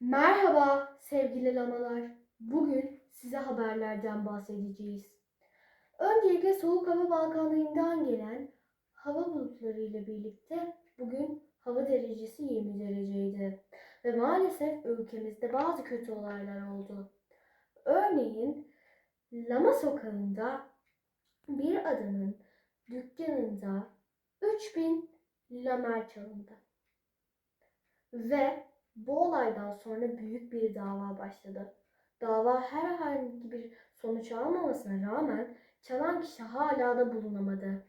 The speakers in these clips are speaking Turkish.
Merhaba sevgili lamalar. Bugün size haberlerden bahsedeceğiz. Öncelikle soğuk hava balkanlarından gelen hava bulutları ile birlikte bugün hava derecesi 20 dereceydi. Ve maalesef ülkemizde bazı kötü olaylar oldu. Örneğin Lama Sokağı'nda bir adamın dükkanında 3000 lamer çalındı. Ve bu olaydan sonra büyük bir dava başladı. Dava herhangi bir sonuç almamasına rağmen çalan kişi hala da bulunamadı.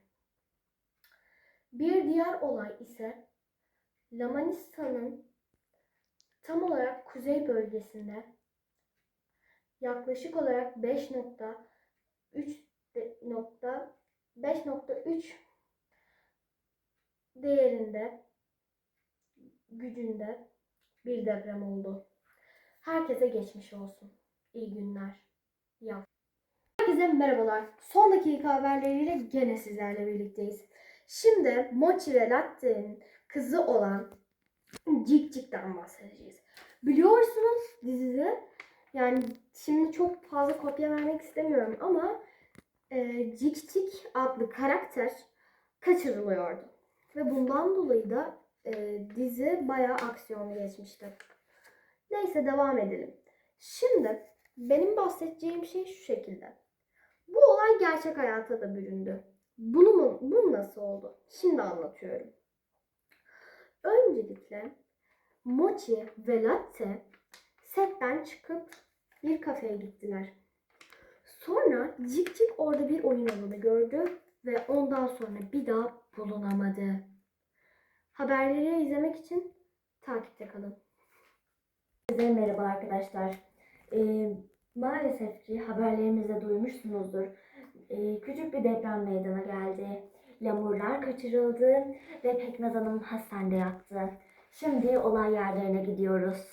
Bir diğer olay ise Lamanistan'ın tam olarak kuzey bölgesinde yaklaşık olarak 5.3 de- nokta 5.3 değerinde gücünde bir deprem oldu. Herkese geçmiş olsun. İyi günler. Ya. Herkese merhabalar. Son dakika haberleriyle gene sizlerle birlikteyiz. Şimdi Mochi ve Latte'nin kızı olan Cik Cik'ten bahsedeceğiz. Biliyorsunuz dizide yani şimdi çok fazla kopya vermek istemiyorum ama e, Cik Cik adlı karakter kaçırılıyordu. Ve bundan dolayı da e, dizi bayağı aksiyonlu geçmişti. Neyse devam edelim. Şimdi benim bahsedeceğim şey şu şekilde. Bu olay gerçek hayata da büründü. Bunu mu, bu nasıl oldu? Şimdi anlatıyorum. Öncelikle Mochi ve Latte setten çıkıp bir kafeye gittiler. Sonra Cik Cik orada bir oyun alanı gördü ve ondan sonra bir daha bulunamadı. Haberleri izlemek için takipte kalın. Herkese merhaba arkadaşlar. Ee, maalesef ki haberlerimizde duymuşsunuzdur. Ee, küçük bir deprem meydana geldi. Lamurlar kaçırıldı ve Pekmez Hanım hastanede yattı. Şimdi olay yerlerine gidiyoruz.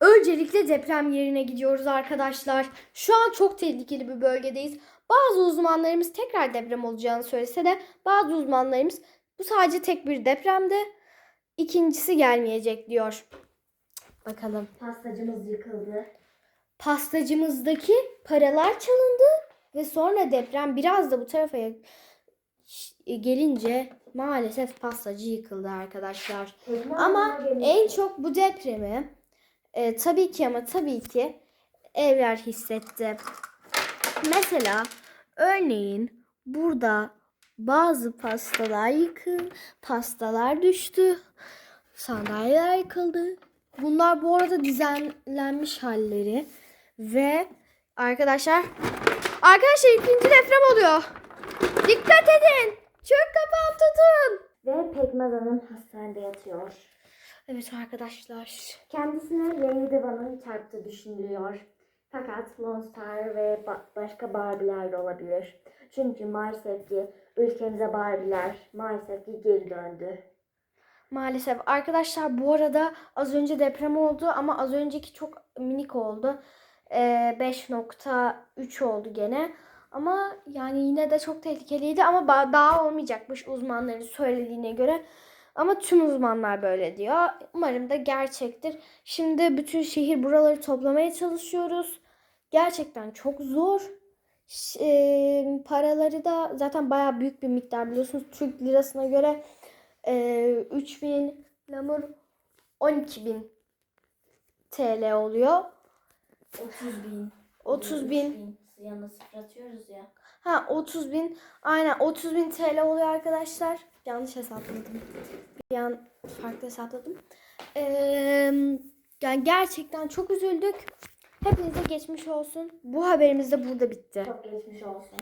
Öncelikle deprem yerine gidiyoruz arkadaşlar. Şu an çok tehlikeli bir bölgedeyiz. Bazı uzmanlarımız tekrar deprem olacağını söylese de bazı uzmanlarımız bu sadece tek bir depremdi. İkincisi gelmeyecek diyor. Bakalım. Pastacımız yıkıldı. Pastacımızdaki paralar çalındı ve sonra deprem biraz da bu tarafa ya- gelince maalesef pastacı yıkıldı arkadaşlar. Pekmez Ama en çok bu depremi e, tabii ki ama tabii ki evler hissetti. Mesela örneğin burada bazı pastalar yıkıldı, pastalar düştü, sandalyeler yıkıldı. Bunlar bu arada düzenlenmiş halleri ve arkadaşlar arkadaşlar ikinci deprem oluyor. Dikkat edin. Çök kapağı tutun. Ve Pekmez Hanım hastanede yatıyor. Evet arkadaşlar. Kendisine Lady Diva'nın çarptığı düşünülüyor. Fakat Lone ve ba- başka Barbie'ler de olabilir. Çünkü maalesef ki ülkemize Barbie'ler maalesef ki geri döndü. Maalesef arkadaşlar bu arada az önce deprem oldu ama az önceki çok minik oldu. Ee, 5.3 oldu gene. Ama yani yine de çok tehlikeliydi ama daha olmayacakmış uzmanların söylediğine göre. Ama tüm uzmanlar böyle diyor. Umarım da gerçektir. Şimdi bütün şehir buraları toplamaya çalışıyoruz. Gerçekten çok zor. E, paraları da zaten bayağı büyük bir miktar biliyorsunuz. Türk lirasına göre e, 3000 lamur 12000 TL oluyor. 30 bin. 30 bin. Yanına sıfır atıyoruz ya. Ha 30 bin. Aynen 30 bin TL oluyor arkadaşlar. Yanlış hesapladım. Bir an farklı hesapladım. Ee, yani gerçekten çok üzüldük. Hepinize geçmiş olsun. Bu haberimiz de burada bitti. Çok geçmiş olsun.